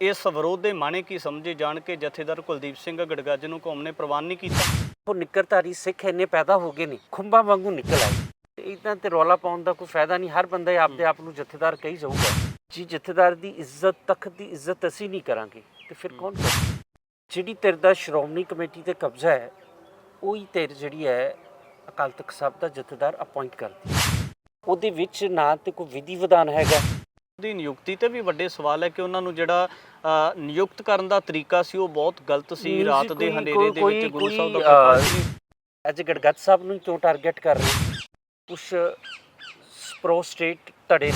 ਇਸ ਵਿਰੋਧ ਦੇ ਮਾਣੇ ਕੀ ਸਮਝੇ ਜਾਣ ਕੇ ਜਥੇਦਾਰ ਕੁਲਦੀਪ ਸਿੰਘ ਗੜਗੱਜ ਨੂੰ ਕੌਮ ਨੇ ਪ੍ਰਵਾਨ ਨਹੀਂ ਕੀਤਾ। ਉਹ ਨਿੱਕਰਧਾਰੀ ਸਿੱਖ ਇੰਨੇ ਪੈਦਾ ਹੋ ਗਏ ਨੇ ਖੁੰਬਾਂ ਵਾਂਗੂ ਨਿਕਲ ਆਏ। ਇਦਾਂ ਤੇ ਰੌਲਾ ਪਾਉਣ ਦਾ ਕੋਈ ਫਾਇਦਾ ਨਹੀਂ, ਹਰ ਬੰਦਾ ਆਪਦੇ ਆਪ ਨੂੰ ਜਥੇਦਾਰ ਕਹੀ ਜਾਊਗਾ। ਜੀ ਜਥੇਦਾਰ ਦੀ ਇੱਜ਼ਤ, ਤਖ਼ਤ ਦੀ ਇੱਜ਼ਤ ਅਸੀਂ ਨਹੀਂ ਕਰਾਂਗੇ, ਤੇ ਫਿਰ ਕੌਣ ਕਰੇ? ਜਿਹੜੀ ਤੇਰੇ ਦਾ ਸ਼੍ਰੋਮਣੀ ਕਮੇਟੀ ਤੇ ਕਬਜ਼ਾ ਹੈ, ਉਹੀ ਤੇਰ ਜਿਹੜੀ ਹੈ, ਅਕਾਲ ਤਖਤ ਸਾਹਿਬ ਦਾ ਜਥੇਦਾਰ ਅਪਾਇੰਟ ਕਰਦੀ ਉਹਦੇ ਵਿੱਚ ਨਾ ਤੇ ਕੋਈ ਵਿਧੀ ਵਿਧਾਨ ਹੈਗਾ। ਦੀ ਨਿਯੁਕਤੀ ਤੇ ਵੀ ਵੱਡੇ ਸਵਾਲ ਹੈ ਕਿ ਉਹਨਾਂ ਨੂੰ ਜਿਹੜਾ ਨਿਯੁਕਤ ਕਰਨ ਦਾ ਤਰੀਕਾ ਸੀ ਉਹ ਬਹੁਤ ਗਲਤ ਸੀ ਰਾਤ ਦੇ ਹਨੇਰੇ ਦੇ ਵਿੱਚ ਗੁਰੂ ਸਾਹਿਬ ਦਾ ਕੋਈ, ਪ੍ਰਕਾਸ਼ ਅੱਜ ਗੜਗੱਜ ਸਾਹਿਬ ਨੂੰ ਕਿਉਂ ਟਾਰਗੇਟ ਕਰ ਰਹੇ ਕੁਛ ਪ੍ਰੋ ਸਟੇਟ ਧੜੇ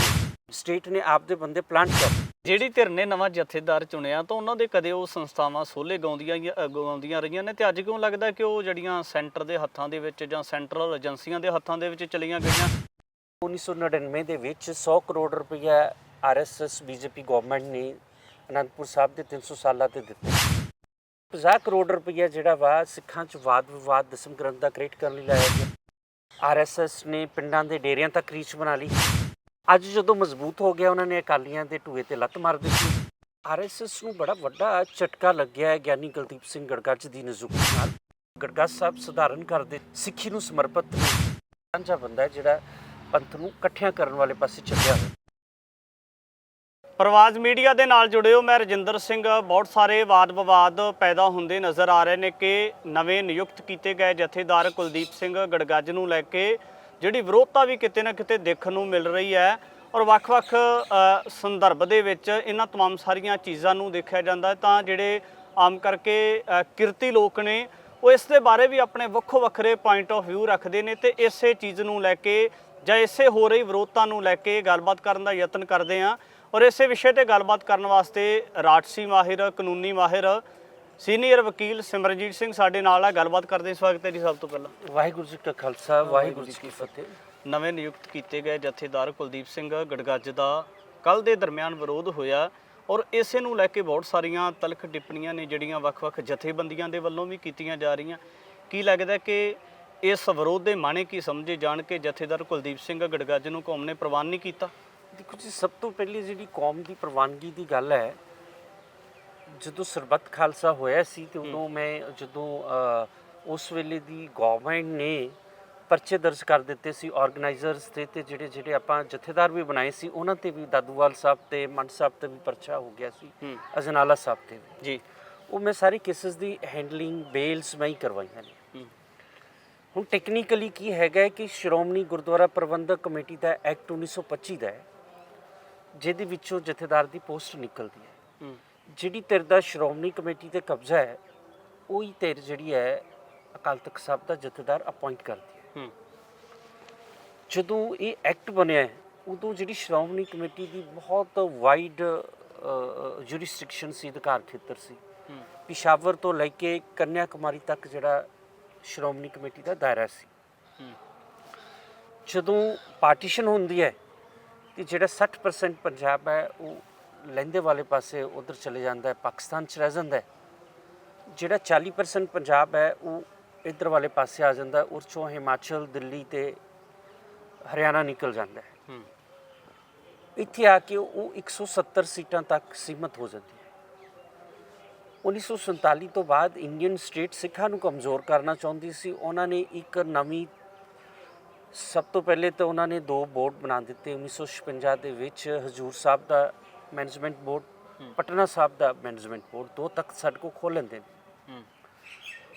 ਸਟੇਟ ਨੇ ਆਪਦੇ ਬੰਦੇ ਪਲਾਂਟ ਕਰ ਜਿਹੜੀ ਧਿਰ ਨੇ ਨਵਾਂ ਜਥੇਦਾਰ ਚੁਣਿਆ ਤਾਂ ਉਹਨਾਂ ਦੇ ਕਦੇ ਉਹ ਸੰਸਥਾਵਾਂ ਸੋਲੇ ਗਾਉਂਦੀਆਂ ਗਾਉਂਦੀਆਂ ਰਹੀਆਂ ਨੇ ਤੇ ਅੱਜ ਕਿਉਂ ਲੱਗਦਾ ਕਿ ਉਹ ਜਿਹੜੀਆਂ ਸੈਂਟਰ ਦੇ ਹੱਥਾਂ ਦੇ ਵਿੱਚ ਜਾਂ ਸੈਂਟਰਲ ਏਜੰਸੀਆਂ ਦੇ ਹੱਥਾਂ ਦੇ ਵਿੱਚ ਚਲੀਆਂ ਗਈਆਂ? 1999 ਦੇ ਵਿੱਚ 100 ਕਰੋੜ ਰੁਪਇਆ ਆਰਐਸਐਸ ਬੀਜੇਪੀ ਗਵਰਨਮੈਂਟ ਨੇ ਅਨੰਦਪੁਰ ਸਾਹਿਬ ਦੇ 300 ਸਾਲਾਂ ਤੇ ਦਿੱਤੇ। 50 ਕਰੋੜ ਰੁਪਈਆ ਜਿਹੜਾ ਵਾ ਸਿੱਖਾਂ 'ਚ ਵਾਦ ਵਿਵਾਦ, ਦਸਮ ਗ੍ਰੰਥ ਦਾ ਕ੍ਰੀਏਟ ਕਰਨ ਲਈ ਲਾਇਆ ਗਿਆ। ਆਰਐਸਐਸ ਨੇ ਪਿੰਡਾਂ ਦੇ ਡੇਰਿਆਂ ਤੱਕ ਰੀਚ ਬਣਾ ਲਈ। ਅੱਜ ਜਦੋਂ ਮਜ਼ਬੂਤ ਹੋ ਗਿਆ, ਉਹਨਾਂ ਨੇ ਅਕਾਲੀਆਂ ਦੇ ਟੂਏ ਤੇ ਲੱਤ ਮਾਰ ਦਿੱਤੀ। ਆਰਐਸਐਸ ਨੂੰ ਬੜਾ ਵੱਡਾ ਝਟਕਾ ਲੱਗਿਆ ਹੈ ਗਿਆਨੀ ਕੁਲਦੀਪ ਸਿੰਘ ਗੜਗੱਜ ਦੀ ਨਿਯੁਕਤੀ ਨਾਲ। ਗੜਗੱਜ ਸਾਹਿਬ ਸਧਾਰਨ ਕਰਦੇ ਸਿੱਖੀ ਨੂੰ ਸਮਰਪਿਤ ਸਾਂਝਾ ਬੰਦਾ ਜਿਹੜਾ ਪੰਥ ਨੂੰ ਇਕੱਠਿਆਂ ਕਰਨ ਵਾਲੇ ਪਾਸੇ ਚੱਲਿਆ ਹੋਇਆ। ਪ੍ਰਵਾਜ਼ ਮੀਡੀਆ ਦੇ ਨਾਲ ਜੁੜੇ ਹੋ ਮੈਂ ਰਜਿੰਦਰ ਸਿੰਘ ਬਹੁਤ ਸਾਰੇ ਵਾਦ ਵਿਵਾਦ ਪੈਦਾ ਹੁੰਦੇ ਨਜ਼ਰ ਆ ਰਹੇ ਨੇ ਕਿ ਨਵੇਂ ਨਿਯੁਕਤ ਕੀਤੇ ਗਏ ਜਥੇਦਾਰ ਕੁਲਦੀਪ ਸਿੰਘ ਗੜਗੱਜ ਨੂੰ ਲੈ ਕੇ ਜਿਹੜੀ ਵਿਰੋਧਤਾ ਵੀ ਕਿਤੇ ਨਾ ਕਿਤੇ ਦੇਖਣ ਨੂੰ ਮਿਲ ਰਹੀ ਹੈ ਔਰ ਵੱਖ-ਵੱਖ ਅ, ਸੰਦਰਭ ਦੇ ਵਿੱਚ ਇਹਨਾਂ तमाम ਸਾਰੀਆਂ ਚੀਜ਼ਾਂ ਨੂੰ ਦੇਖਿਆ ਜਾਂਦਾ ਹੈ ਤਾਂ ਜਿਹੜੇ ਆਮ ਕਰਕੇ ਅ, ਕਿਰਤੀ ਲੋਕ ਨੇ ਉਹ ਇਸ ਦੇ ਬਾਰੇ ਵੀ ਆਪਣੇ ਵੱਖੋ ਵੱਖਰੇ ਪੁਆਇੰਟ ਆਫ View ਰੱਖਦੇ ਨੇ ਤੇ ਇਸੇ ਚੀਜ਼ ਨੂੰ ਲੈ ਕੇ ਜਾਂ ਇਸੇ ਹੋ ਰਹੀ ਵਿਰੋਧਤਾ ਨੂੰ ਲੈ ਕੇ ਗੱਲਬਾਤ ਕਰਨ ਦਾ ਯਤਨ ਕਰਦੇ ਹਾਂ ਔਰ ਇਸੇ ਵਿਸ਼ੇ ਤੇ ਗੱਲਬਾਤ ਕਰਨ ਵਾਸਤੇ ਰਾਜਸੀ ਮਾਹਿਰ ਕਾਨੂੰਨੀ ਮਾਹਿਰ ਸੀਨੀਅਰ ਵਕੀਲ ਸਿਮਰਨਜੀਤ ਸਿੰਘ ਸਾਡੇ ਨਾਲ ਹੈ ਗੱਲਬਾਤ ਕਰਦੇ। ਸਵਾਗਤ ਹੈ ਜੀ ਸਭ ਤੋਂ ਪਹਿਲਾਂ। ਵਾਹਿਗੁਰੂ ਜੀ ਕਾ ਖਾਲਸਾ ਵਾਹਿਗੁਰੂ ਜੀ ਕੀ ਫਤਿਹ। ਨਵੇਂ ਨਿਯੁਕਤ ਕੀਤੇ ਗਏ ਜਥੇਦਾਰ ਕੁਲਦੀਪ ਸਿੰਘ ਗੜਗੱਜ ਦਾ ਕੱਲ ਦੇ ਦਰਮਿਆਨ ਵਿਰੋਧ ਹੋਇਆ ਔਰ ਇਸੇ ਨੂੰ ਲੈ ਕੇ ਬਹੁਤ ਸਾਰੀਆਂ ਤਲਖ ਟਿੱਪਣੀਆਂ ਨੇ ਜਿਹੜੀਆਂ ਵੱਖ-ਵੱਖ ਜਥੇਬੰਦੀਆਂ ਦੇ ਵੱਲੋਂ ਵੀ ਕੀਤੀਆਂ ਜਾ ਰਹੀਆਂ। ਕੀ ਲੱਗਦਾ ਕਿ ਇਸ ਵਿਰੋਧ ਦੇ ਮਾਣੇ ਕੀ ਸਮਝੇ ਜਾਣ ਕੇ ਜਥੇਦਾਰ ਕੁਲਦੀਪ ਸਿੰਘ ਗੜਗੱਜ ਨੂੰ ਕੌਮ ਨੇ ਪ੍ਰਵਾਨ ਨਹੀਂ ਕੀਤਾ। ਦੇਖੋ ਜੀ ਸਭ ਤੋਂ ਪਹਿਲੀ ਜਿਹੜੀ ਕੌਮ ਦੀ ਪ੍ਰਵਾਨਗੀ ਦੀ ਗੱਲ ਹੈ ਜਦੋਂ ਸਰਬੱਤ ਖਾਲਸਾ ਹੋਇਆ ਸੀ ਤੇ ਉਦੋਂ ਮੈਂ ਜਦੋਂ ਉਸ ਵੇਲੇ ਦੀ ਗਵਰਨਮੈਂਟ ਨੇ ਪਰਚੇ ਦਰਜ ਕਰ ਦਿੱਤੇ ਸੀ ਆਰਗੇਨਾਈਜ਼ਰਸ ਤੇ ਤੇ ਜਿਹੜੇ ਜਿਹੜੇ ਆਪਾਂ ਜਥੇਦਾਰ ਵੀ ਬਣਾਏ ਸੀ ਉਹਨਾਂ ਤੇ ਵੀ ਦਾਦੂਵਾਲ ਸਾਹਿਬ ਤੇ ਮੰਡ ਸਾਹਿਬ ਤੇ ਵੀ ਪਰਚਾ ਹੋ ਗਿਆ ਸੀ ਅਜਨਾਲਾ ਸਾਹਿਬ ਤੇ ਵੀ। ਜੀ। ਉਹ ਮੈਂ ਸਾਰੇ ਕੇਸਸ ਦੀ ਹੈਂਡਲਿੰਗ ਬੇਲਸ ਮੈਂ ਹੀ ਕਰਵਾਈਆਂ ਨੇ। ਹੁਣ ਟੈਕਨੀਕਲੀ ਕੀ ਹੈਗਾ ਕਿ ਸ਼੍ਰੋਮਣੀ ਗੁਰਦੁਆਰਾ ਪ੍ਰਬੰਧਕ ਕਮੇਟੀ ਦਾ ਐਕਟ 1925 ਦਾ ਹੈ। ਜਿਹਦੇ ਵਿੱਚੋਂ ਜਥੇਦਾਰ ਦੀ ਪੋਸਟ ਨਿਕਲਦੀ ਹੈ। ਜਿਹੜੀ ਤੇਰੇ ਦਾ ਸ਼੍ਰੋਮਣੀ ਕਮੇਟੀ ਤੇ ਕਬਜ਼ਾ ਹੈ ਉਹੀ ਤੇਰ ਜਿਹੜੀ ਹੈ ਅਕਾਲ ਤਖਤ ਸਾਹਿਬ ਦਾ ਜਥੇਦਾਰ ਅਪਾਇੰਟ ਕਰਦੀ ਹੈ। ਜਦੋਂ ਇਹ ਐਕਟ ਬਣਿਆ ਉਦੋਂ ਜਿਹੜੀ ਸ਼੍ਰੋਮਣੀ ਕਮੇਟੀ ਦੀ ਬਹੁਤ ਵਾਈਡ ਜੁਰਿਸਡਿਕਸ਼ਨ ਸੀ ਅਧਿਕਾਰ ਖੇਤਰ ਸੀ। ਪਿਸ਼ਾਵਰ ਤੋਂ ਲੈ ਕੇ ਕੰਨਿਆ ਕੁਮਾਰੀ ਤੱਕ ਜਿਹੜਾ ਸ਼੍ਰੋਮਣੀ ਕਮੇਟੀ ਦਾ ਦਾਇਰਾ ਸੀ। ਜਦੋਂ ਪਾਰਟੀਸ਼ਨ ਹੁੰਦੀ ਹੈ ਤੇ ਜਿਹੜਾ 60% ਪੰਜਾਬ ਹੈ ਉਹ ਲਹਿੰਦੇ ਵਾਲੇ ਪਾਸੇ ਉਧਰ ਚਲੇ ਜਾਂਦਾ ਹੈ ਪਾਕਿਸਤਾਨ ਚ ਰਹਿ ਜਾਂਦਾ ਹੈ। ਜਿਹੜਾ 40% ਪੰਜਾਬ ਹੈ ਉਹ ਇਧਰ ਵਾਲੇ ਪਾਸੇ ਆ ਜਾਂਦਾ ਉਹ ਚੋਂ ਹਿਮਾਚਲ ਦਿੱਲੀ ਤੇ ਹਰਿਆਣਾ ਨਿਕਲ ਜਾਂਦਾ ਹੈ। ਹੂੰ। ਇੱਥੇ ਆ ਕੇ ਉਹ 170 ਸੀਟਾਂ ਤੱਕ ਸੀਮਤ ਹੋ ਜਾਂਦੀ ਹੈ। 1947 ਤੋਂ ਬਾਅਦ ਇੰਡੀਅਨ ਸਟੇਟ ਸਿੱਖਾਂ ਨੂੰ ਕਮਜ਼ੋਰ ਕਰਨਾ ਚਾਹੁੰਦੀ ਸੀ। ਉਹਨਾਂ ਨੇ ਇੱਕ ਨਵੀਂ ਸਭ ਤੋਂ ਪਹਿਲੇ ਤਾਂ ਉਹਨਾਂ ਨੇ ਦੋ ਬੋਰਡ ਬਣਾ ਦਿੱਤੇ 1956 ਦੇ ਵਿੱਚ ਹਜੂਰ ਸਾਹਿਬ ਦਾ ਮੈਨੇਜਮੈਂਟ ਬੋਰਡ ਪਟਨਾ ਸਾਹਿਬ ਦਾ ਮੈਨੇਜਮੈਂਟ ਬੋਰਡ ਦੋ ਤੱਕ ਸਾਡੇ ਖੋਲ ਲੈਂਦੇ ਨੇ।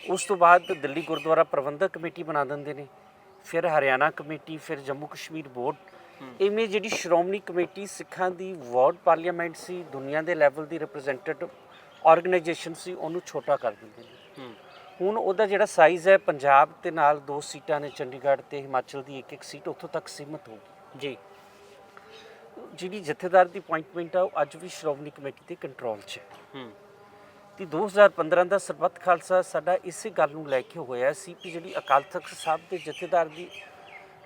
ਉਸ ਤੋਂ ਬਾਅਦ ਦਿੱਲੀ ਗੁਰਦੁਆਰਾ ਪ੍ਰਬੰਧਕ ਕਮੇਟੀ ਬਣਾ ਦਿੰਦੇ ਨੇ ਫਿਰ ਹਰਿਆਣਾ ਕਮੇਟੀ ਫਿਰ ਜੰਮੂ ਕਸ਼ਮੀਰ ਬੋਰਡ ਇਵੇਂ ਜਿਹੜੀ ਸ਼੍ਰੋਮਣੀ ਕਮੇਟੀ ਸਿੱਖਾਂ ਦੀ ਵਾਰਡ ਪਾਰਲੀਮੈਂਟ ਸੀ ਦੁਨੀਆ ਦੇ ਲੈਵਲ ਦੀ ਰਿਪਰੈਜ਼ੈਂਟੇਟਿਵ ਆਰਗੇਨਾਈਜੇਸ਼ਨ ਸੀ ਉਹਨੂੰ ਛੋਟਾ ਕਰ ਦਿੰਦੇ ਨੇ। ਹੁਣ ਉਹਦਾ ਜਿਹੜਾ ਸਾਈਜ਼ ਹੈ ਪੰਜਾਬ ਤੇ ਨਾਲ ਦੋ ਸੀਟਾਂ ਨੇ ਚੰਡੀਗੜ੍ਹ ਤੇ ਹਿਮਾਚਲ ਦੀ ਇੱਕ ਇੱਕ ਸੀਟ ਉੱਥੋਂ ਤੱਕ ਸੀਮਤ ਹੋ ਗਈ। ਜੀ। ਜਿਹੜੀ ਜਥੇਦਾਰ ਦੀ ਅਪਾਇੰਟਮੈਂਟ ਆ ਉਹ ਅੱਜ ਵੀ ਸ਼੍ਰੋਮਣੀ ਕਮੇਟੀ ਦੇ ਕੰਟਰੋਲ 'ਚ ਹੈ। ਹੂੰ। ਤੇ 2015 ਦਾ ਸਰਬੱਤ ਖਾਲਸਾ ਸਾਡਾ ਇਸੇ ਗੱਲ ਨੂੰ ਲੈ ਕੇ ਹੋਇਆ ਸੀ ਕਿ ਜਿਹੜੀ ਅਕਾਲ ਤਖਤ ਸਾਹਿਬ ਦੇ ਜਥੇਦਾਰ ਦੀ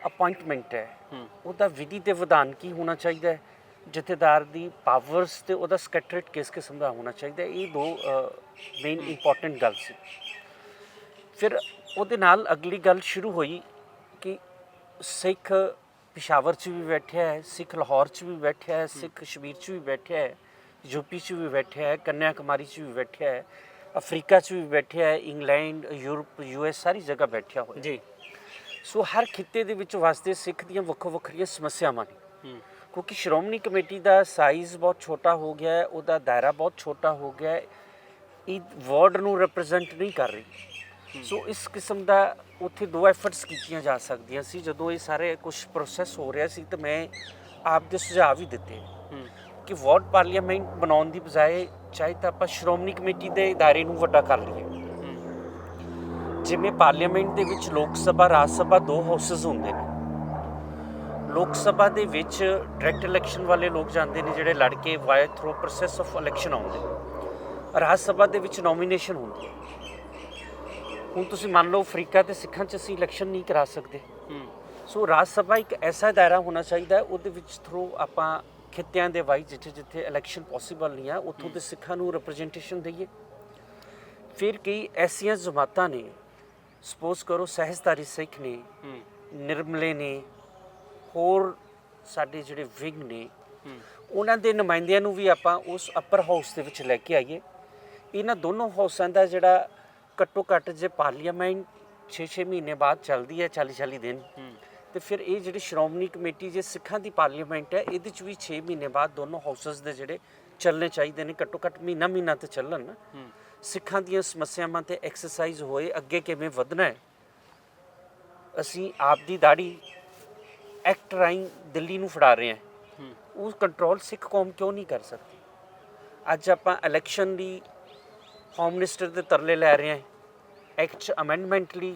ਅਪਾਇੰਟਮੈਂਟ ਹੈ ਹੂੰ। ਉਹਦਾ ਵਿਧੀ ਤੇ ਵਿਧਾਨ ਕੀ ਹੋਣਾ ਚਾਹੀਦਾ ਹੈ? ਜਥੇਦਾਰ ਦੀ ਪਾਵਰਸ ਤੇ ਉਹਦਾ ਸਕੈਟਰੇਟ ਕਿਸ ਕਿਸਮ ਦਾ ਹੋਣਾ ਚਾਹੀਦਾ ਇਹ ਦੋ ਮੇਨ ਇੰਪੋਰਟੈਂਟ ਗੱਲ ਸੀ। ਫਿਰ ਉਹਦੇ ਨਾਲ ਅਗਲੀ ਗੱਲ ਸ਼ੁਰੂ ਹੋਈ ਕਿ ਸਿੱਖ ਪਿਸ਼ਾਵਰ 'ਚ ਵੀ ਬੈਠਿਆ ਹੈ ਸਿੱਖ ਲਾਹੌਰ 'ਚ ਵੀ ਬੈਠਿਆ ਹੈ ਸਿੱਖ ਕਸ਼ਮੀਰ 'ਚ ਵੀ ਬੈਠਿਆ ਹੈ ਯੂਪੀ 'ਚ ਵੀ ਬੈਠਿਆ ਹੈ ਕੰਨਿਆ ਕੁਮਾਰੀ 'ਚ ਵੀ ਬੈਠਿਆ ਹੈ ਅਫਰੀਕਾ 'ਚ ਵੀ ਬੈਠਿਆ ਹੈ ਇੰਗਲੈਂਡ ਯੂਰਪ ਯੂਐਸ ਸਾਰੀ ਜਗ੍ਹਾ ਬੈਠਿਆ ਹੋਇਆ ਜੀ। ਸੋ ਹਰ ਖਿੱਤੇ ਦੇ ਵਿੱਚ ਵਸਦੇ ਸਿੱਖ ਦੀਆਂ ਵੱਖੋ ਵੱਖਰੀਆਂ ਸਮੱਸਿਆਵਾਂ ਨੇ। ਕਿਉਂਕਿ ਸ਼੍ਰੋਮਣੀ ਕਮੇਟੀ ਦਾ ਸਾਈਜ਼ ਬਹੁਤ ਛੋਟਾ ਹੋ ਗਿਆ ਹੈ ਉਹਦਾ ਦਾਇਰਾ ਬਹੁਤ ਛੋਟਾ ਹੋ ਗਿਆ ਹੈ ਇਹ ਵਾਰਡ ਨੂੰ ਰਿਪਰੈਜ਼ੈਂਟ ਨਹੀਂ ਕਰ ਰਹੀ। ਸੋ ਇਸ ਕਿਸਮ ਦਾ ਉੱਥੇ ਦੋ ਐਫਰਟਸ ਕੀਤੀਆਂ ਜਾ ਸਕਦੀਆਂ ਸੀ। ਜਦੋਂ ਇਹ ਸਾਰੇ ਕੁਝ ਪ੍ਰੋਸੈਸ ਹੋ ਰਿਹਾ ਸੀ ਤਾਂ ਮੈਂ ਆਪ ਦੇ ਸੁਝਾਅ ਵੀ ਦਿੱਤੇ। ਕਿ ਵਾਰਡ ਪਾਰਲੀਮੈਂਟ ਬਣਾਉਣ ਦੀ ਬਜਾਏ ਚਾਹੇ ਤਾਂ ਆਪਾਂ ਸ਼੍ਰੋਮਣੀ ਕਮੇਟੀ ਦੇ ਦਾਇਰੇ ਨੂੰ ਵੱਡਾ ਕਰ ਲਈਏ। ਜਿਵੇਂ ਪਾਰਲੀਮੈਂਟ ਦੇ ਵਿੱਚ ਲੋਕ ਸਭਾ ਰਾਜ ਸਭਾ ਦੋ ਹਾਊਸਸ ਹੁੰਦੇ ਨੇ। ਲੋਕ ਸਭਾ ਦੇ ਵਿੱਚ ਡਾਇਰੈਕਟ ਇਲੈਕਸ਼ਨ ਵਾਲੇ ਲੋਕ ਜਾਂਦੇ ਨੇ ਜਿਹੜੇ ਲੜ ਕੇ via through process of election ਆਉਂਦੇ ਰਾਜ ਸਭਾ ਦੇ ਵਿੱਚ ਨੋਮੀਨੇਸ਼ਨ ਹੁੰਦੀ ਹੈ ਹੁਣ ਤੁਸੀਂ ਮੰਨ ਲਓ ਅਫਰੀਕਾ ਤੇ ਸਿੱਖਾਂ 'ਚ ਅਸੀਂ ਇਲੈਕਸ਼ਨ ਨਹੀਂ ਕਰਾ ਸਕਦੇ। ਹੂੰ। ਸੋ ਰਾਜ ਸਭਾ ਇੱਕ ਐਸਾ ਦਾਇਰਾ ਹੋਣਾ ਚਾਹੀਦਾ ਉਹਦੇ ਵਿੱਚ ਥਰੂ ਆਪਾਂ ਖਿੱਤਿਆਂ ਦੇ ਵਾਈ ਜਿੱਥੇ ਜਿੱਥੇ ਇਲੈਕਸ਼ਨ ਪੋਸੀਬਲ ਨਹੀਂ ਆ ਉੱਥੋਂ ਦੇ ਸਿੱਖਾਂ ਨੂੰ ਰਿਪਰੈਜ਼ੈਂਟੇਸ਼ਨ ਦਈਏ। ਫਿਰ ਕਈ ਐਸੀਆਂ ਜਮਾਤਾਂ ਨੇ ਸਪੋਜ਼ ਕਰੋ ਸਹਿਜਧਾਰੀ ਸਿੱਖ ਨੇ ਹੂੰ। ਨਿਰਮਲੇ ਨੇ ਹੋਰ ਸਾਡੇ ਜਿਹੜੇ ਵਿੰਗ ਨੇ ਹੂੰ। ਉਹਨਾਂ ਦੇ ਨੁਮਾਇੰਦਿਆਂ ਨੂੰ ਵੀ ਆਪਾਂ ਉਸ ਅਪਰ ਹਾਊਸ ਦੇ ਵਿੱਚ ਲੈ ਕੇ ਆਈਏ। ਇਹਨਾਂ ਦੋਨੋਂ ਹਾਊਸਾਂ ਦਾ ਜਿਹੜਾ ਘੱਟੋ ਘੱਟ ਜੇ ਪਾਰਲੀਮੈਂਟ 6-6 ਮਹੀਨੇ ਬਾਅਦ ਚੱਲਦੀ ਹੈ 40-40 ਦਿਨ। ਤੇ ਫਿਰ ਇਹ ਜਿਹੜੀ ਸ਼੍ਰੋਮਣੀ ਕਮੇਟੀ ਜੇ ਸਿੱਖਾਂ ਦੀ ਪਾਰਲੀਮੈਂਟ ਹੈ ਇਹਦੇ ਚ ਵੀ 6 ਮਹੀਨੇ ਬਾਅਦ ਦੋਨੋਂ ਹਾਊਸਸ ਦੇ ਜਿਹੜੇ ਚੱਲਣੇ ਚਾਹੀਦੇ ਨੇ ਘੱਟੋ ਘੱਟ ਮਹੀਨਾ ਮਹੀਨਾ ਤੇ ਚੱਲਣ। ਨਾ ਸਿੱਖਾਂ ਦੀਆਂ ਸਮੱਸਿਆਵਾਂ ਤੇ ਐਕਸਰਸਾਈਜ਼ ਹੋਏ ਅੱਗੇ ਕਿਵੇਂ ਵਧਣਾ ਹੈ। ਅਸੀਂ ਆਪ ਦੀ ਦਾੜੀ ਐਕਟ ਰਾਈਂ ਦਿੱਲੀ ਨੂੰ ਫੜਾ ਰਹੇ ਹਾਂ। ਹੂੰ। ਉਹ ਕੰਟਰੋਲ ਸਿੱਖ ਕੌਮ ਕਿਉਂ ਨਹੀਂ ਕਰ ਸਕਦੀ? ਅੱਜ ਆਪਾਂ ਇਲੈਕਸ਼ਨ ਦੀ ਹੋਮ ਮਿਨਿਸਟਰ ਦੇ ਤਰਲੇ ਲੈ ਰਹੇ ਹਾਂ। ਐਕਟ 'ਚ amendment ਲਈ।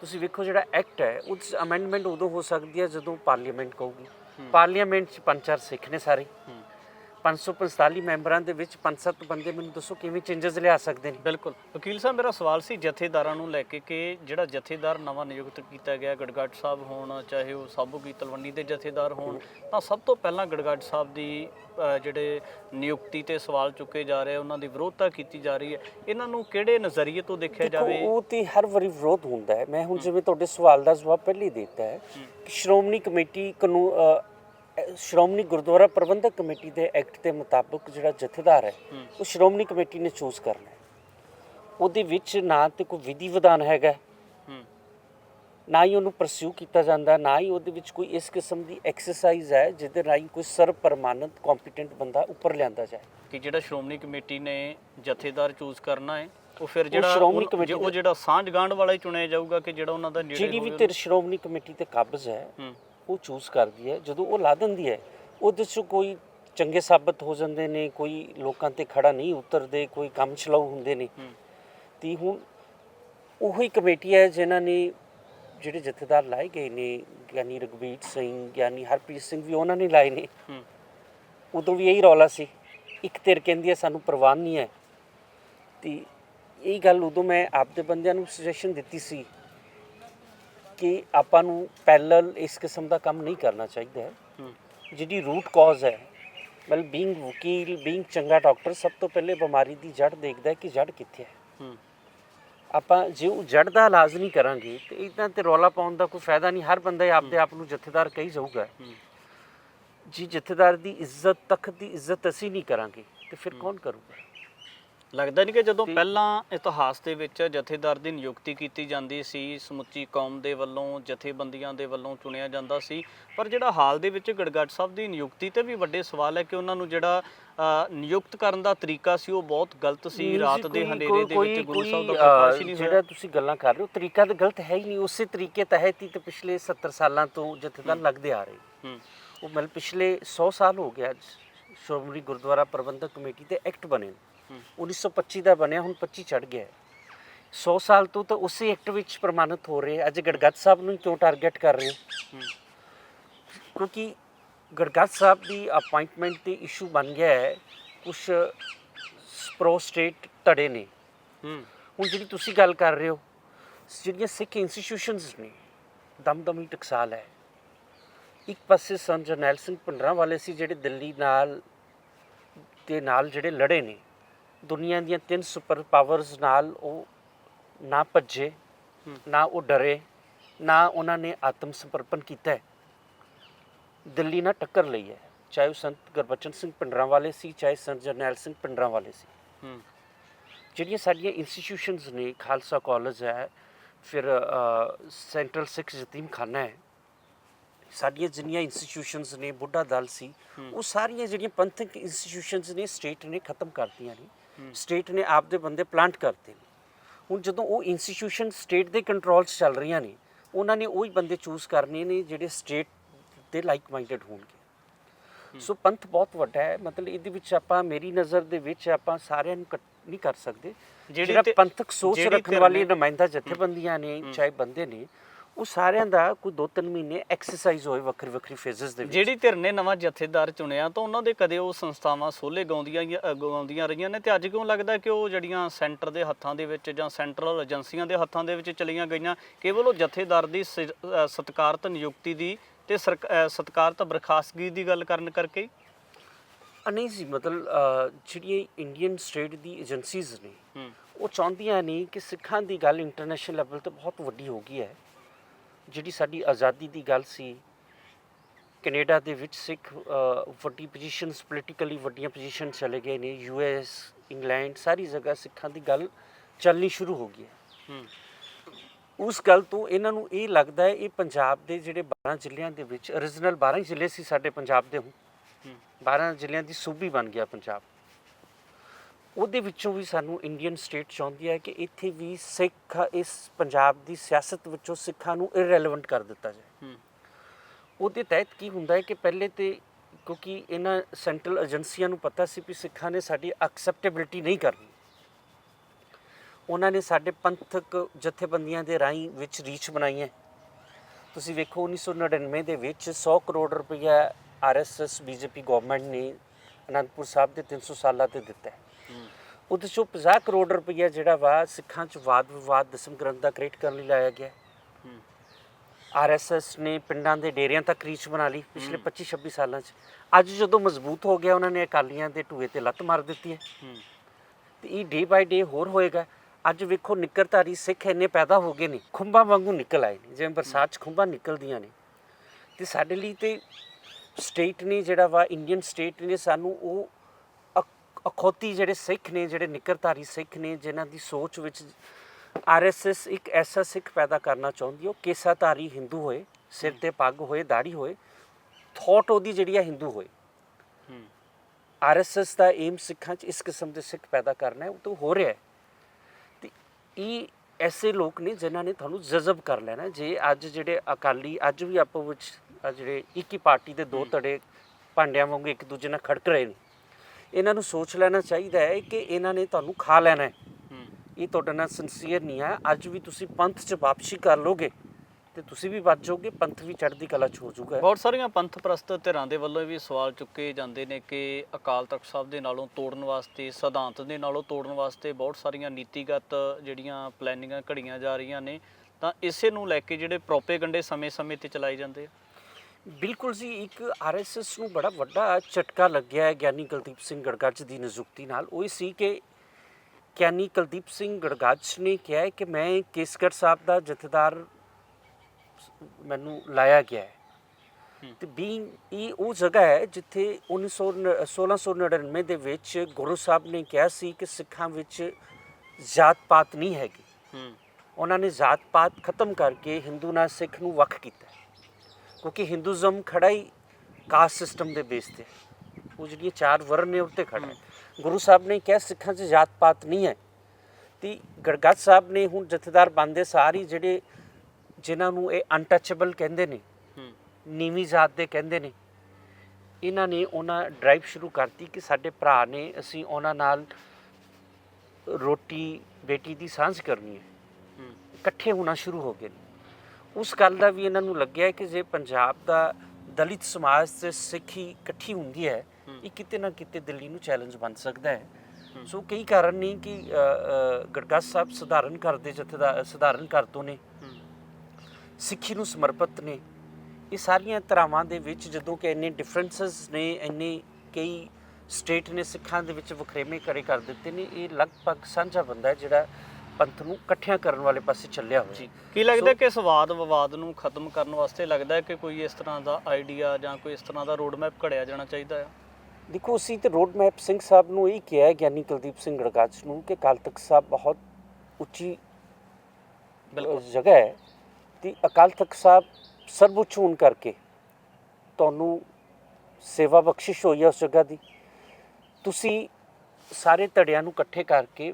ਤੁਸੀਂ ਵੇਖੋ ਜਿਹੜਾ ਐਕਟ ਹੈ ਉਸ ਅਮੈਂਡਮੈਂਟ ਉਦੋਂ ਹੋ ਸਕਦੀ ਹੈ ਜਦੋਂ ਪਾਰਲੀਮੈਂਟ ਕਹੂਗੀ। ਪਾਰਲੀਮੈਂਟ 'ਚ ਪੰਜ ਚਾਰ ਸਿੱਖ ਨੇ ਸਾਰੇ। 545 ਮੈਂਬਰਾਂ ਦੇ ਵਿੱਚ ਪੰਜ ਸੱਤ ਬੰਦੇ ਮੈਨੂੰ ਦੱਸੋ ਕਿਵੇਂ ਚੇਂਜਸ ਲਿਆ ਸਕਦੇ ਨੇ? ਬਿਲਕੁਲ। ਵਕੀਲ ਸਾਹਿਬ ਮੇਰਾ ਸਵਾਲ ਸੀ ਜਥੇਦਾਰਾਂ ਨੂੰ ਲੈ ਕੇ ਕਿ ਜਿਹੜਾ ਜਥੇਦਾਰ ਨਵਾਂ ਨਿਯੁਕਤ ਕੀਤਾ ਗਿਆ ਗੜਗੜ ਸਾਹਿਬ ਹੋਣ ਚਾਹੇ ਉਹ ਸਾਬੂ ਕੀ ਤਲਵੰਡੀ ਦੇ ਜਥੇਦਾਰ ਹੋਣ ਤਾਂ ਸਭ ਤੋਂ ਪਹਿਲਾਂ ਗੜਗੜ ਸਾਹਿਬ ਦੀ ਜਿਹੜੇ ਨਿਯੁਕਤੀ ਤੇ ਸਵਾਲ ਚੁੱਕੇ ਜਾ ਰਹੇ ਉਹਨਾਂ ਦੀ ਵਿਰੋਧਤਾ ਕੀਤੀ ਜਾ ਰਹੀ ਹੈ। ਇਹਨਾਂ ਨੂੰ ਕਿਹੜੇ ਨਜ਼ਰੀਏ ਤੋਂ ਦੇਖਿਆ ਦੇਖੋ ਜਾਵੇ? ਉਹ ਤੇ ਹਰ ਵਾਰੀ ਵਿਰੋਧ ਹੁੰਦਾ ਹੈ। ਮੈਂ ਹੁਣ ਜਿਵੇਂ ਤੁਹਾਡੇ ਸਵਾਲ ਦਾ ਜਵਾਬ ਪਹਿਲੇ ਦਿੱਤਾ ਹੈ ਕਿ ਸ਼੍ਰੋਮਣੀ ਕਮੇਟੀ ਕਾਨੂੰਨ ਸ਼੍ਰੋਮਣੀ ਗੁਰਦੁਆਰਾ ਪ੍ਰਬੰਧਕ ਕਮੇਟੀ ਦੇ ਐਕਟ ਦੇ ਮੁਤਾਬਕ ਜਿਹੜਾ ਜਥੇਦਾਰ ਹੈ। ਉਹ ਸ਼੍ਰੋਮਣੀ ਕਮੇਟੀ ਨੇ ਚੂਜ਼ ਕਰਨਾ ਹੈ। ਉਹਦੇ ਵਿੱਚ ਨਾ ਤੇ ਕੋਈ ਵਿਧੀ ਵਿਧਾਨ ਹੈਗਾ ਨਾ ਹੀ ਉਹਨੂੰ ਪਰਸਿਊ ਕੀਤਾ ਜਾਂਦਾ ਨਾ ਹੀ ਉਹਦੇ ਵਿੱਚ ਕੋਈ ਇਸ ਕਿਸਮ ਦੀ ਐਕਸਰਸਾਈਜ਼ ਹੈ ਜਿਹਦੇ ਰਾਹੀਂ ਕੋਈ ਸਰਵ ਪਰਮਾਨੰਤ ਕੰਪੀਟੈਂਟ ਬੰਦਾ ਉੱਪਰ ਲਿਆਂਦਾ ਜਾਏ। ਕਿ ਜਿਹੜਾ ਸ਼੍ਰੋਮਣੀ ਕਮੇਟੀ ਨੇ ਜਥੇਦਾਰ ਚੂਜ਼ ਕਰਨਾ ਹੈ ਉਹ ਫਿਰ ਜਿਹੜਾ ਉਹ- ਜਿਹੜਾ ਸਾਂਝ ਗਾਂਢ ਵਾਲਾ ਹੀ ਚੁਣਿਆ ਜਾਊਗਾ ਕਿ ਜਿਹੜਾ ਉਹਨਾਂ ਦਾ ਨੇੜੇ ਜਿਹੜੀ ਵੀ ਹੋਵੇ ਤੇ ਸ਼੍ਰੋਮਣੀ ਕਮੇਟੀ ਤੇ ਕਾਬਜ਼ ਹੂੰ। ਉਹ ਚੂਜ਼ ਕਰਦੀ ਹੈ ਜਦੋਂ ਉਹ ਲਾ ਦਿੰਦੀ ਹੈ ਉਹਦੇ 'ਚ ਕੋਈ ਚੰਗੇ ਸਾਬਤ ਹੋ ਜਾਂਦੇ ਨੇ ਕੋਈ ਲੋਕਾਂ ਤੇ ਖੜਾ ਨਹੀਂ ਉਤਰਦੇ ਕੋਈ ਕੰਮ ਚਲਾਊ ਹੁੰਦੇ ਨੇ। ਤੇ ਹੁਣ ਉਹੀ ਕਮੇਟੀ ਹੈ ਜਿਨ੍ਹਾਂ ਨੇ ਜਿਹੜੇ ਜਥੇਦਾਰ ਲਾਏ ਗਏ ਨੇ ਗਿਆਨੀ ਰਗਵੀਰ ਸਿੰਘ ਗਿਆਨੀ ਹਰਪ੍ਰੀਤ ਸਿੰਘ ਵੀ ਉਹਨਾਂ ਨੇ ਲਾਏ ਨੇ। ਉਦੋਂ ਵੀ ਇਹੀ ਰੌਲਾ ਸੀ। ਇੱਕ ਧਿਰ ਕਹਿੰਦੀ ਹੈ ਸਾਨੂੰ ਪ੍ਰਵਾਨ ਨਹੀਂ ਹੈ। ਤੇ ਇਹ ਗੱਲ ਉਦੋਂ ਮੈਂ ਆਪਦੇ ਬੰਦਿਆਂ ਨੂੰ ਸੁਜੈਸ਼ਨ ਦਿੱਤੀ ਸੀ। ਕਿ ਆਪਾਂ ਨੂੰ ਪੈਰਲਲ ਇਸ ਕਿਸਮ ਦਾ ਕੰਮ ਨਹੀਂ ਕਰਨਾ ਚਾਹੀਦਾ ਹੈ। ਜਿਹੜੀ ਰੂਟ ਕਾਜ਼ ਹੈ ਮਤਲਬ ਬੀਇੰਗ ਵਕੀਲ ਬੀਇੰਗ ਚੰਗਾ ਡਾਕਟਰ ਸਭ ਤੋਂ ਪਹਿਲੇ ਬਿਮਾਰੀ ਦੀ ਜੜ ਦੇਖਦਾ ਹੈ ਕਿ ਜੜ ਕਿੱਥੇ ਹੈ। ਆਪਾਂ ਜੇ ਉਹ ਜੜ ਦਾ ਇਲਾਜ ਨਹੀਂ ਕਰਾਂਗੇ ਤੇ ਇਦਾਂ ਤੇ ਰੌਲਾ ਪਾਉਣ ਦਾ ਕੋਈ ਫਾਇਦਾ ਨਹੀਂ। ਹਰ ਬੰਦਾ ਆਪਦੇ ਆਪ ਨੂੰ ਜਥੇਦਾਰ ਕਹੀ ਜਾਊਗਾ। ਜੀ ਜਥੇਦਾਰ ਦੀ ਇੱਜ਼ਤ ਤੱਕ ਦੀ ਇੱਜ਼ਤ ਅਸੀਂ ਨਹੀਂ ਕਰਾਂਗੇ ਤੇ ਫਿਰ ਕੌਣ ਕਰੂਗਾ? ਲੱਗਦਾ ਨਹੀਂ ਕਿ ਜਦੋਂ ਤੇ- ਪਹਿਲਾਂ ਇਤਿਹਾਸ ਦੇ ਵਿੱਚ ਜਥੇਦਾਰ ਦੀ ਨਿਯੁਕਤੀ ਕੀਤੀ ਜਾਂਦੀ ਸੀ ਸਮੁੱਚੀ ਕੌਮ ਦੇ ਵੱਲੋਂ ਜਥੇਬੰਦੀਆਂ ਦੇ ਵੱਲੋਂ ਚੁਣਿਆ ਜਾਂਦਾ ਸੀ ਪਰ ਜਿਹੜਾ ਹਾਲ ਦੇ ਵਿੱਚ ਗੜਗੜ ਸਾਹਿਬ ਦੀ ਨਿਯੁਕਤੀ ਤੇ ਵੀ ਵੱਡੇ ਸਵਾਲ ਹੈ ਕਿ ਉਹਨਾਂ ਨੂੰ ਜਿਹੜਾ ਨਿਯੁਕਤ ਕਰਨ ਦਾ ਤਰੀਕਾ ਸੀ ਉਹ ਬਹੁਤ ਗਲਤ ਸੀ ਰਾਤ ਦੇ ਹਨੇਰੇ ਦੇ ਵਿੱਚ ਗੁਰੂ ਸਾਹਿਬ ਦਾ ਪ੍ਰਕਾਸ਼ ਨਹੀਂ ਜਿਹੜਾ ਤੁਸੀਂ ਗੱਲਾਂ ਕਰ ਰਹੇ ਹੋ ਤਰੀਕਾ ਤਾਂ ਗਲਤ ਹੈ ਹੀ ਨਹੀਂ ਉਸੇ ਤਰੀਕੇ ਤਹਿਤ ਹੀ ਤੇ ਪਿਛਲੇ 70 ਸਾਲਾਂ ਤੋਂ ਜਥੇਦਾਰ ਲੱਗਦੇ ਆ ਰਹੇ। ਉਹ ਮਤਲਬ ਪਿਛਲੇ 100 ਸਾਲ ਹੋ ਗਿਆ ਅੱਜ ਸ਼੍ਰੋਮਣੀ ਗੁਰਦੁਆਰਾ ਪ੍ਰਬੰਧਕ ਕਮੇਟੀ ਦੇ ਐਕਟ ਬਣੇ 1925 ਦਾ ਬਣਿਆ ਹੁਣ 25 ਚੜ ਗਿਆ ਹੈ। 100 ਸਾਲ ਤੋਂ ਤਾਂ ਉਸੇ ਐਕਟ ਵਿੱਚ ਪ੍ਰਮਾਣਿਤ ਹੋ ਰਹੇ ਅੱਜ ਗੜਗੱਜ ਸਾਹਿਬ ਨੂੰ ਕਿਉਂ ਟਾਰਗੇਟ ਕਰ ਰਹੇ ਹੋ? ਕਿਉਂਕਿ ਗੜਗੱਜ ਸਾਹਿਬ ਦੀ ਅਪਾਇੰਟਮੈਂਟ ਤੇ ਇਸ਼ੂ ਬਣ ਗਿਆ ਹੈ ਕੁਝ ਪ੍ਰੋ ਸਟੇਟ ਧੜੇ ਨੇ। ਹੁਣ ਜਿਹੜੀ ਤੁਸੀਂ ਗੱਲ ਕਰ ਰਹੇ ਹੋ ਜਿਹੜੀਆਂ ਸਿੱਖ ਇੰਸਟੀਟਿਊਸ਼ਨਸ ਨੇ ਦਮਦਮੀ ਟਕਸਾਲ ਹੈ। ਇੱਕ ਪਾਸੇ ਸੰਤ ਜਰਨੈਲ ਸਿੰਘ ਭਿੰਡਰਾਂ ਵਾਲੇ ਸੀ ਜਿਹੜੇ ਦਿੱਲੀ ਨਾਲ ਦੇ ਨਾਲ ਜਿਹੜੇ ਲੜੇ ਨੇ। ਦੁਨੀਆ ਦੀਆਂ ਤਿੰਨ ਸੁਪਰ ਪਾਵਰਸ ਨਾਲ ਉਹ ਨਾ ਭੱਜੇ। ਨਾ ਉਹ ਡਰੇ ਨਾ ਉਹਨਾਂ ਨੇ ਆਤਮ ਸਮਰਪਣ ਕੀਤਾ ਹੈ। ਦਿੱਲੀ ਨਾਲ ਟੱਕਰ ਲਈ ਹੈ ਚਾਹੇ ਉਹ ਸੰਤ ਗੁਰਬਚਨ ਸਿੰਘ ਪਿੰਡਰਾਂ ਵਾਲੇ ਸੀ ਚਾਹੇ ਸੰਤ ਜਰਨੈਲ ਸਿੰਘ ਪਿੰਡਰਾਂ ਵਾਲੇ ਸੀ ਜਿਹੜੀਆਂ ਸਾਡੀਆਂ ਇੰਸਟੀਟਿਊਸ਼ਨਸ ਨੇ ਖਾਲਸਾ ਕਾਲਜ ਹੈ ਫਿਰ ਸੈਂਟਰਲ ਸਿੱਖ ਯਤੀਮਖਾਨਾ ਹੈ ਸਾਡੀਆਂ ਜਿੰਨੀਆਂ ਇੰਸਟੀਟਿਊਸ਼ਨਸ ਨੇ ਬੁੱਢਾ ਦਲ ਸੀ ਉਹ ਸਾਰੀਆਂ ਜਿਹੜੀਆਂ ਪੰਥਕ ਇੰਸਟੀਟਿਊਸ਼ਨਸ ਨੇ ਸਟੇਟ ਨੇ ਖਤਮ ਕਰਤੀਆਂ ਨੇ ਸਟੇਟ ਨੇ ਆਪਦੇ ਬੰਦੇ ਪਲਾਂਟ ਕਰਤੇ ਹੁਣ ਜਦੋਂ ਉਹ ਇੰਸਟੀਟਿਊਸ਼ਨ ਸਟੇਟ ਦੇ ਕੰਟਰੋਲ 'ਚ ਚੱਲ ਰਹੀਆਂ ਨੇ ਉਹਨਾਂ ਨੇ ਉਹੀ ਬੰਦੇ ਚੂਜ਼ ਕਰਨੇ ਨੇ ਜਿਹੜੇ ਸਟੇਟ ਦੇ ਲਾਈਕ ਮਾਈਂਡਡ ਹੋਣਗੇ। ਸੋ ਪੰਥ ਬਹੁਤ ਵੱਡਾ ਹੈ ਮਤਲਬ ਇਹਦੇ ਵਿੱਚ ਆਪਾਂ ਮੇਰੀ ਨਜ਼ਰ ਦੇ ਵਿੱਚ ਆਪਾਂ ਸਾਰਿਆਂ ਨੂੰ ਨਹੀਂ ਕਰ ਸਕਦੇ। ਜਿਹੜੀ ਪੰਥਕ ਸੋਚ ਰੱਖਣ ਵਾਲੀ ਨੁਮਾਇੰਦਾ ਜਥੇਬੰਦੀਆਂ ਨੇ ਚਾਹੇ ਬੰਦੇ ਨੇ ਉਹ ਸਾਰਿਆਂ ਦਾ ਕੋਈ ਦੋ ਤਿੰਨ ਮਹੀਨੇ ਐਕਸਰਸਾਈਜ਼ ਹੋਏ ਵੱਖਰੀ ਵੱਖਰੀ ਫੇਜ਼ਸ ਦੇ ਵਿੱਚ। ਜਿਹੜੀ ਧਿਰ ਨੇ ਨਵਾਂ ਜਥੇਦਾਰ ਚੁਣਿਆ ਤਾਂ ਉਹਨਾਂ ਦੇ ਕਦੇ ਉਹ ਸੰਸਥਾਵਾਂ ਸੋਲੇ ਗਾਉਂਦੀਆਂ ਗਾਉਂਦੀਆਂ ਰਹੀਆਂ ਨੇ ਤੇ ਅੱਜ ਕਿਉਂ ਲੱਗਦਾ ਕਿ ਉਹ ਜਿਹੜੀਆਂ ਸੈਂਟਰ ਦੇ ਹੱਥਾਂ ਦੇ ਵਿੱਚ ਜਾਂ ਸੈਂਟਰਲ ਏਜੰਸੀਆਂ ਦੇ ਹੱਥਾਂ ਦੇ ਵਿੱਚ ਚਲੀਆਂ ਗਈਆਂ ਕੇਵਲ ਉਹ ਜਥੇਦਾਰ ਦੀ ਸਤਿਕਾਰਤ ਨਿਯੁਕਤੀ ਦੀ ਤੇ ਸਤਿਕਾਰਤ ਬਰਖਾਸਤਗੀ ਦੀ ਗੱਲ ਕਰਨ ਕਰਕੇ? ਹੀ? ਅ, ਨਹੀਂ ਸੀ ਮਤਲਬ ਜਿਹੜੀਆਂ ਇੰਡੀਅਨ ਸਟੇਟ ਦੀ ਏਜੰਸੀਜ਼ ਨੇ ਉਹ ਚਾਹੁੰਦੀਆਂ ਨੇ ਕਿ ਸਿੱਖਾਂ ਦੀ ਗੱਲ ਇੰਟਰਨੈਸ਼ਨਲ ਲੈਵਲ ਤੇ ਬਹੁਤ ਵੱਡੀ ਹੋ ਗਈ ਹੈ। ਜਿਹੜੀ ਸਾਡੀ ਆਜ਼ਾਦੀ ਦੀ ਗੱਲ ਸੀ ਕੈਨੇਡਾ ਦੇ ਵਿੱਚ ਸਿੱਖ ਵੱਡੀ ਪੋਜੀਸ਼ਨਸ ਪੋਲੀਟੀਕਲੀ ਵੱਡੀਆਂ ਪੋਜੀਸ਼ਨ ਚਲੇ ਗਏ ਨੇ ਯੂਐਸ ਇੰਗਲੈਂਡ ਸਾਰੀ ਜਗ੍ਹਾ ਸਿੱਖਾਂ ਦੀ ਗੱਲ ਚੱਲਣੀ ਸ਼ੁਰੂ ਹੋ ਗਈ ਹੈ। ਹੂੰ। ਉਸ ਗੱਲ ਤੋਂ ਇਹਨਾਂ ਨੂੰ ਇਹ ਲੱਗਦਾ ਹੈ ਇਹ ਪੰਜਾਬ ਦੇ ਜਿਹੜੇ 12 ਜ਼ਿਲ੍ਹਿਆਂ ਦੇ ਵਿੱਚ origignal 12 ਹੀ ਜ਼ਿਲ੍ਹੇ ਸੀ ਸਾਡੇ ਪੰਜਾਬ ਦੇ ਹੂੰ। 12 ਜ਼ਿਲ੍ਹਿਆਂ ਦੀ ਸੂਬੀ ਬਣ ਗਿਆ ਪੰਜਾਬ। ਉਹਦੇ ਵਿੱਚੋਂ ਵੀ ਸਾਨੂੰ ਇੰਡੀਅਨ ਸਟੇਟ ਚਾਹੁੰਦੀ ਹੈ ਕਿ ਇੱਥੇ ਵੀ ਸਿੱਖ ਇਸ ਪੰਜਾਬ ਦੀ ਸਿਆਸਤ ਵਿੱਚੋਂ ਸਿੱਖਾਂ ਨੂੰ ਇਰਰੈਲੇਵੈਂਟ ਕਰ ਦਿੱਤਾ ਜਾਏ। ਹੂੰ। ਉਹਦੇ ਤਹਿਤ ਕੀ ਹੁੰਦਾ ਹੈ ਕਿ ਪਹਿਲੇ ਤੇ ਕਿਉਂਕਿ ਇਹਨਾਂ ਸੈਂਟਰਲ ਏਜੰਸੀਆਂ ਨੂੰ ਪਤਾ ਸੀ ਕਿ ਸਿੱਖਾਂ ਨੇ ਸਾਡੀ ਐਕਸੈਪਟੇਬਿਲਿਟੀ ਨਹੀਂ ਕਰਨੀ। ਉਹਨਾਂ ਨੇ ਸਾਡੇ ਪੰਥਕ ਜਥੇਬੰਦੀਆਂ ਦੇ ਰਾਹੀਂ ਵਿੱਚ ਰੀਚ ਬਣਾਈ ਹੈ। ਤੁਸੀਂ ਵੇਖੋ 1999 ਦੇ ਵਿੱਚ 100 ਕਰੋੜ ਰੁਪਇਆ ਆਰਐਸਐਸ ਬੀਜੇਪੀ ਗਵਰਨਮੈਂਟ ਨੇ ਅਨੰਦਪੁਰ ਸਾਹਿਬ ਦੇ 300 ਸਾਲਾਂ ਤੇ ਦਿੱਤਾ ਹੂੰ। ਉਹਦੇ ਚੋਂ 50 ਕਰੋੜ ਰੁਪਇਆ ਜਿਹੜਾ ਵਾ ਸਿੱਖਾਂ 'ਚ ਵਾਦ ਵਿਵਾਦ ਦਸਮ ਗ੍ਰੰਥ ਦਾ ਕ੍ਰੀਏਟ ਕਰਨ ਲਈ ਲਾਇਆ ਗਿਆ। ਆਰਐਸਐਸ ਨੇ ਪਿੰਡਾਂ ਦੇ ਡੇਰਿਆਂ ਤੱਕ ਰੀਚ ਬਣਾ ਲਈ ਪਿਛਲੇ 25 26 ਸਾਲਾਂ 'ਚ। ਅੱਜ ਜਦੋਂ ਮਜ਼ਬੂਤ ਹੋ ਗਿਆ ਉਹਨਾਂ ਨੇ ਅਕਾਲੀਆਂ ਦੇ ਢੂਏ ਤੇ ਲੱਤ ਮਾਰ ਦਿੱਤੀ ਹੈ। ਤੇ ਇਹ ਡੇ ਬਾਈ ਡੇ ਹੋਰ ਹੋਏਗਾ। ਅੱਜ ਵੇਖੋ ਨਿੱਕਰਧਾਰੀ ਸਿੱਖ ਇੰਨੇ ਪੈਦਾ ਹੋ ਗਏ ਨੇ ਖੁੰਬਾਂ ਵਾਂਗੂ ਨਿਕਲ ਆਏ ਨੇ ਜਿਵੇਂ ਬਰਸਾਤ 'ਚ ਖੁੰਬਾਂ ਨਿਕਲਦੀਆਂ ਨੇ। ਤੇ ਸਾਡੇ ਲਈ ਤੇ ਸਟੇਟ ਨੇ ਜਿਹੜਾ ਵਾ ਇੰਡੀਅਨ ਸਟੇਟ ਨੇ ਸਾਨੂੰ ਉਹ ਅਖੌਤੀ ਜਿਹੜੇ ਸਿੱਖ ਨੇ ਜਿਹੜੇ ਨਿੱਕਰਧਾਰੀ ਸਿੱਖ ਨੇ ਜਿਨ੍ਹਾਂ ਦੀ ਸੋਚ ਵਿੱਚ ਆਰਐਸਐਸ ਇੱਕ ਐਸਾ ਸਿੱਖ ਪੈਦਾ ਕਰਨਾ ਚਾਹੁੰਦੀ ਉਹ ਕੇਸਾਧਾਰੀ ਹਿੰਦੂ ਹੋਏ ਸਿਰ ਤੇ ਪੱਗ ਹੋਏ ਦਾੜੀ ਹੋਏ ਥਾਟ ਉਹਦੀ ਜਿਹੜੀ ਆ ਹਿੰਦੂ ਹੋਏ। ਹੂੰ। ਆਰਐਸਐਸ ਦਾ ਏਮ ਸਿੱਖਾਂ 'ਚ ਇਸ ਕਿਸਮ ਦੇ ਸਿੱਖ ਪੈਦਾ ਕਰਨਾ ਹੈ ਉਹ ਤਾਂ ਹੋ ਰਿਹਾ ਹੈ। ਤੇ ਇਹ ਐਸੇ ਲੋਕ ਨੇ ਜਿਨ੍ਹਾਂ ਨੇ ਤੁਹਾਨੂੰ ਜਜ਼ਬ ਕਰ ਲੈਣਾ ਜੇ ਅੱਜ ਜਿਹੜੇ ਅਕਾਲੀ ਅੱਜ ਵੀ ਆਪੋ ਵਿੱਚ ਜਿਹੜੇ ਇੱਕ ਹੀ ਪਾਰਟੀ ਦੇ ਦੋ ਧੜੇ ਭਾਂਡਿਆਂ ਵਾਂਗੂ ਇੱਕ ਦੂਜੇ ਨਾਲ ਖੜਕ ਰਹੇ ਨੇ। ਇਹਨਾਂ ਨੂੰ ਸੋਚ ਲੈਣਾ ਚਾਹੀਦਾ ਹੈ ਕਿ ਇਹਨਾਂ ਨੇ ਤੁਹਾਨੂੰ ਖਾ ਲੈਣਾ ਹੈ। ਇਹ ਤੁਹਾਡੇ ਨਾਲ ਸਿੰਸੀਅਰ ਨਹੀਂ ਹੈ। ਅੱਜ ਵੀ ਤੁਸੀਂ ਪੰਥ 'ਚ ਵਾਪਸੀ ਕਰ ਲੋਗੇ ਤੇ ਤੁਸੀਂ ਵੀ ਬਚ ਜਾਓਗੇ ਪੰਥ ਵੀ ਚੜ੍ਹਦੀ ਕਲਾ 'ਚ ਹੋ ਜਾਊਗਾ। ਬਹੁਤ ਸਾਰੀਆਂ ਪੰਥ ਪ੍ਰਸਤ ਧਿਰਾਂ ਦੇ ਵੱਲੋਂ ਵੀ ਸਵਾਲ ਚੁੱਕੇ ਜਾਂਦੇ ਨੇ ਕਿ ਅਕਾਲ ਤਖਤ ਸਾਹਿਬ ਦੇ ਨਾਲੋਂ ਤੋੜਨ ਵਾਸਤੇ ਸਿਧਾਂਤ ਦੇ ਨਾਲੋਂ ਤੋੜਨ ਵਾਸਤੇ ਬਹੁਤ ਸਾਰੀਆਂ ਨੀਤੀਗਤ ਜਿਹੜੀਆਂ ਪਲੈਨਿੰਗਾਂ ਘੜੀਆਂ ਜਾ ਰਹੀਆਂ ਨੇ ਤਾਂ ਇਸੇ ਨੂੰ ਲੈ ਕੇ ਜਿਹੜੇ ਪ੍ਰੋਪੇਗੰਡੇ ਸਮੇਂ-ਸਮੇਂ ਤੇ ਚਲਾਏ ਜਾਂਦੇ ਆ। ਬਿਲਕੁਲ ਜੀ ਇੱਕ ਆਰਐਸਐਸ ਨੂੰ ਬੜਾ ਵੱਡਾ ਝਟਕਾ ਲੱਗਿਆ ਹੈ ਗਿਆਨੀ ਕੁਲਦੀਪ ਸਿੰਘ ਗੜਗੱਜ ਦੀ ਨਿਯੁਕਤੀ ਨਾਲ ਉਹ ਸੀ ਕਿ ਗਿਆਨੀ ਕੁਲਦੀਪ ਸਿੰਘ ਗੜਗੱਜ ਨੇ ਕਿਹਾ ਹੈ ਕਿ ਮੈਂ ਕੇਸਗੜ੍ਹ ਸਾਹਿਬ ਦਾ ਜਥੇਦਾਰ ਮੈਨੂੰ ਲਾਇਆ ਗਿਆ ਹੈ। ਤੇ ਬੀਇੰਗ ਇਹ ਉਹ ਜਗ੍ਹਾ ਹੈ ਜਿੱਥੇ 1900 1699 ਦੇ ਵਿੱਚ ਗੁਰੂ ਸਾਹਿਬ ਨੇ ਕਿਹਾ ਸੀ ਕਿ ਸਿੱਖਾਂ ਵਿੱਚ ਜਾਤ ਪਾਤ ਨਹੀਂ ਹੈਗੀ ਹੂੰ ਉਹਨਾਂ ਨੇ ਜਾਤ ਪਾਤ ਖਤਮ ਕਰਕੇ ਹਿੰਦੂ ਨਾਲ ਸਿੱਖ ਨੂੰ ਵੱਖ ਕੀਤਾ। ਕਿਉਂਕਿ ਹਿੰਦੂਜ਼ਮ ਖੜਾ ਹੀ ਕਾਸਟ ਸਿਸਟਮ ਦੇ ਬੇਸ ਤੇ। ਉਹ ਜਿਹੜੀਆਂ ਚਾਰ ਵਰਨ ਨੇ ਉੱਤੇ ਖੜਾ ਹੈ। ਗੁਰੂ ਸਾਹਿਬ ਨੇ ਕਿਹਾ ਸਿੱਖਾਂ 'ਚ ਜਾਤ ਪਾਤ ਨਹੀਂ ਹੈ। ਤੇ ਗੜਗੱਜ ਸਾਹਿਬ ਨੇ ਹੁਣ ਜਥੇਦਾਰ ਬੰਦੇ ਸਾਰੀ ਜਿਹੜੇ ਜਿਨ੍ਹਾਂ ਨੂੰ ਇਹ ਅਨਟੱਚੇਬਲ ਕਹਿੰਦੇ ਨੇ ਨੀਵੀਂ ਜਾਤ ਦੇ ਕਹਿੰਦੇ ਨੇ ਇਹਨਾਂ ਨੇ ਉਹਨਾਂ ਡਰਾਈਵ ਸ਼ੁਰੂ ਕਰਤੀ ਕਿ ਸਾਡੇ ਭਰਾ ਨੇ ਅਸੀਂ ਉਹਨਾਂ ਨਾਲ ਰੋਟੀ ਬੇਟੀ ਦੀ ਸਾਂਝ ਕਰਨੀ ਹੈ। ਹੂੰ। ਇਕੱਠੇ ਹੋਣਾ ਸ਼ੁਰੂ ਹੋ ਗਏ ਨੇ। ਉਸ ਗੱਲ ਦਾ ਵੀ ਇਹਨਾਂ ਨੂੰ ਲੱਗਿਆ ਕਿ ਜੇ ਪੰਜਾਬ ਦਾ ਦਲਿਤ ਸਮਾਜ ਤੇ ਸਿੱਖੀ ਇਕੱਠੀ ਹੁੰਦੀ ਹੈ। ਇਹ ਕਿਤੇ ਨਾ ਕਿਤੇ ਦਿੱਲੀ ਨੂੰ ਚੈਲੰਜ ਬਣ ਸਕਦਾ ਹੈ। ਸੋ ਕਈ ਕਾਰਨ ਨੇ ਕਿ ਗੜਗੱਜ ਸਾਹਿਬ ਸਧਾਰਨ ਘਰ ਦੇ ਜਥੇਦਾਰ ਸਧਾਰਨ ਘਰ ਤੋਂ ਨੇ ਸਿੱਖੀ ਨੂੰ ਸਮਰਪਿਤ ਨੇ ਇਹ ਸਾਰੀਆਂ ਧਰਾਵਾਂ ਦੇ ਵਿੱਚ ਜਦੋਂ ਕਿ ਇੰਨੇ ਡਿਫਰੈਂਸਸ ਨੇ ਇੰਨੇ ਕਈ ਸਟੇਟ ਨੇ ਸਿੱਖਾਂ ਦੇ ਵਿੱਚ ਵਖਰੇਵੇਂ ਕਰੇ ਕਰ ਦਿੱਤੇ ਨੇ ਇਹ ਲਗਭਗ ਸਾਂਝਾ ਬੰਦਾ ਹੈ ਜਿਹੜਾ ਪੰਥ ਨੂੰ ਇਕੱਠਿਆਂ ਕਰਨ ਵਾਲੇ ਪਾਸੇ ਚੱਲਿਆ ਹੋਇਆ। ਜੀ। ਕੀ ਲੱਗਦਾ ਕਿ ਇਸ ਵਾਦ ਵਿਵਾਦ ਨੂੰ ਖਤਮ ਕਰਨ ਵਾਸਤੇ ਲੱਗਦਾ ਹੈ ਕਿ ਕੋਈ ਇਸ ਤਰ੍ਹਾਂ ਦਾ ਆਈਡੀਆ ਜਾਂ ਕੋਈ ਇਸ ਤਰ੍ਹਾਂ ਦਾ ਰੋਡ ਮੈਪ ਘੜਿਆ ਜਾਣਾ ਚਾਹੀਦਾ ਆ? ਦੇਖੋ ਅਸੀਂ ਤੇ ਰੋਡ ਮੈਪ ਸਿੰਘ ਸਾਹਿਬ ਨੂੰ ਇਹ ਕਿਹਾ ਹੈ ਗਿਆਨੀ ਕੁਲਦੀਪ ਸਿੰਘ ਗੜਗਾਚ ਨੂੰ ਕਿ ਅਕਾਲ ਤਖਤ ਸਾਹਿਬ ਬਹੁਤ ਉੱਚੀ ਬਿਲਕੁਲ। ਜਗ੍ਹਾ ਹੈ ਤੇ ਅਕਾਲ ਤਖਤ ਸਾਹਿਬ ਸਰਵਉੱਚ ਹੋਣ ਕਰਕੇ ਤੁਹਾਨੂੰ ਸੇਵਾ ਬਖਸ਼ਿਸ਼ ਹੋਈ ਹੈ ਉਸ ਜਗ੍ਹਾ ਦੀ। ਤੁਸੀਂ ਸਾਰੇ ਧੜਿਆਂ ਨੂੰ ਇਕੱਠੇ ਕਰਕੇ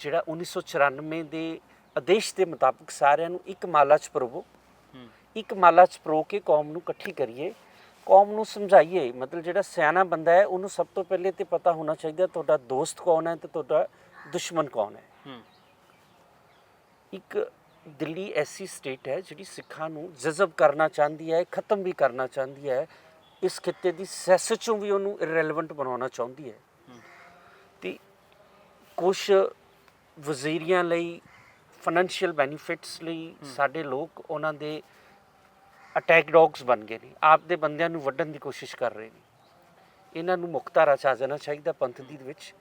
ਜਿਹੜਾ 1994 ਦੇ ਆਦੇਸ਼ ਦੇ ਮੁਤਾਬਕ ਸਾਰਿਆਂ ਨੂੰ ਇੱਕ ਮਾਲਾ 'ਚ ਪਰਵੋ। ਇੱਕ ਮਾਲਾ 'ਚ ਪਰੋ ਕੇ ਕੌਮ ਨੂੰ ਇਕੱਠੀ ਕਰੀਏ। ਕੌਮ ਨੂੰ ਸਮਝਾਈਏ ਮਤਲਬ ਜਿਹੜਾ ਸਿਆਣਾ ਬੰਦਾ ਹੈ ਉਹਨੂੰ ਸਭ ਤੋਂ ਪਹਿਲੇ ਤੇ ਪਤਾ ਹੋਣਾ ਚਾਹੀਦਾ ਤੁਹਾਡਾ ਦੋਸਤ ਕੌਣ ਹੈ ਤੇ ਤੁਹਾਡਾ ਦੁਸ਼ਮਣ ਕੌਣ ਹੈ। ਇੱਕ ਦਿੱਲੀ ਐਸੀ ਸਟੇਟ ਹੈ ਜਿਹੜੀ ਸਿੱਖਾਂ ਨੂੰ ਜਜ਼ਬ ਕਰਨਾ ਚਾਹੁੰਦੀ ਹੈ ਖਤਮ ਵੀ ਕਰਨਾ ਚਾਹੁੰਦੀ ਹੈ। ਇਸ ਖਿੱਤੇ ਦੀ ਸਿਆਸਤ ਚੋਂ ਵੀ ਉਹਨੂੰ ਇਰੈਲੇਵੈਂਟ ਬਣਾਉਣਾ ਚਾਹੁੰਦੀ ਹੈ। ਹੂੰ। ਤੇ ਕੁਝ ਵਜ਼ੀਰੀਆਂ ਲਈ ਫਾਈਨੈਂਸ਼ੀਅਲ ਬੈਨੀਫਿਟਸ ਲਈ ਸਾਡੇ ਲੋਕ ਉਹਨਾਂ ਦੇ ਅਟੈਕ ਡੌਗਸ ਬਣ ਗਏ ਨੇ। ਆਪ ਦੇ ਬੰਦਿਆਂ ਨੂੰ ਵੱਢਣ ਦੀ ਕੋਸ਼ਿਸ਼ ਕਰ ਰਹੇ ਨੇ। ਇਹਨਾਂ ਨੂੰ ਮੁਕਤਾਰਾ ਚਾ ਜਾਣਾ ਚਾਹੀਦਾ ਪੰਥ ਦੀ ਵਿੱਚ।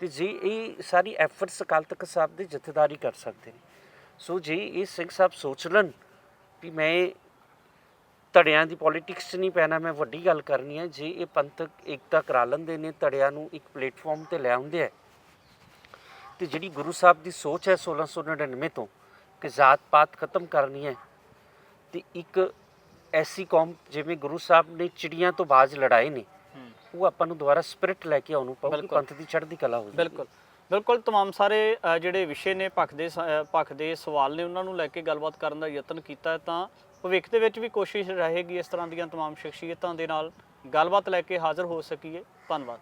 ਤੇ ਜੇ ਇਹ ਸਾਰੀ ਐਫਰਟਸ ਅਕਾਲ ਤਖਤ ਸਾਹਿਬ ਦੇ ਜਥੇਦਾਰੀ ਕਰ ਸਕਦੇ ਨੇ। ਸੋ ਜੇ ਇਹ ਸਿੰਘ ਸਾਹਿਬ ਸੋਚ ਲੈਣ ਵੀ ਮੈਂ ਧੜਿਆਂ ਦੀ ਪੋਲਿਟਿਕਸ 'ਚ ਨਹੀਂ ਪੈਣਾ ਮੈਂ ਵੱਡੀ ਗੱਲ ਕਰਨੀ ਹੈ। ਜੇ ਇਹ ਪੰਥਕ ਏਕਤਾ ਕਰਾ ਲੈਂਦੇ ਨੇ ਧੜਿਆਂ ਨੂੰ ਇੱਕ ਪਲੇਟਫਾਰਮ ਤੇ ਲੈ ਆਉਂਦੇ ਆ ਤੇ ਜਿਹੜੀ ਗੁਰੂ ਸਾਹਿਬ ਦੀ ਸੋਚ ਹੈ 1699 ਤੋਂ ਕਿ ਜਾਤ ਪਾਤ ਖਤਮ ਕਰਨੀ ਹੈ ਤੇ ਇੱਕ ਐਸੀ ਕੌਮ ਜਿਵੇਂ ਗੁਰੂ ਸਾਹਿਬ ਨੇ ਚਿੜੀਆਂ ਤੋਂ ਬਾਜ਼ ਲੜਾਏ ਨੇ ਹੂੰ ਉਹ ਆਪਾਂ ਨੂੰ ਦੁਬਾਰਾ ਸਪਿਰਿਟ ਲੈ ਕੇ ਆਉਣ ਨੂੰ ਪਊਗੀ ਬਿਲਕੁਲ। ਪੰਥ ਦੀ ਚੜ੍ਹਦੀ ਕਲਾ ਹੋ ਜਾਏਗੀ ਬਿਲਕੁਲ ਬਿਲਕੁਲ तमाम ਸਾਰੇ ਅ, ਜਿਹੜੇ ਵਿਸ਼ੇ ਨੇ ਪੱਖ ਦੇ ਸ- ਅ, ਪੱਖ ਦੇ ਸਵਾਲ ਨੇ ਉਹਨਾਂ ਨੂੰ ਲੈ ਕੇ ਗੱਲਬਾਤ ਕਰਨ ਦਾ ਯਤਨ ਕੀਤਾ ਹੈ ਤਾਂ ਭਵਿੱਖ ਦੇ ਵਿੱਚ ਵੀ ਕੋਸ਼ਿਸ਼ ਰਹੇਗੀ ਇਸ ਤਰ੍ਹਾਂ ਦੀਆਂ तमाम ਸ਼ਖਸੀਅਤਾਂ ਦੇ ਨਾਲ ਗੱਲਬਾਤ ਲੈ ਕੇ ਹਾਜ਼ਰ ਹੋ ਸਕੀਏ ਧੰਨਵਾਦ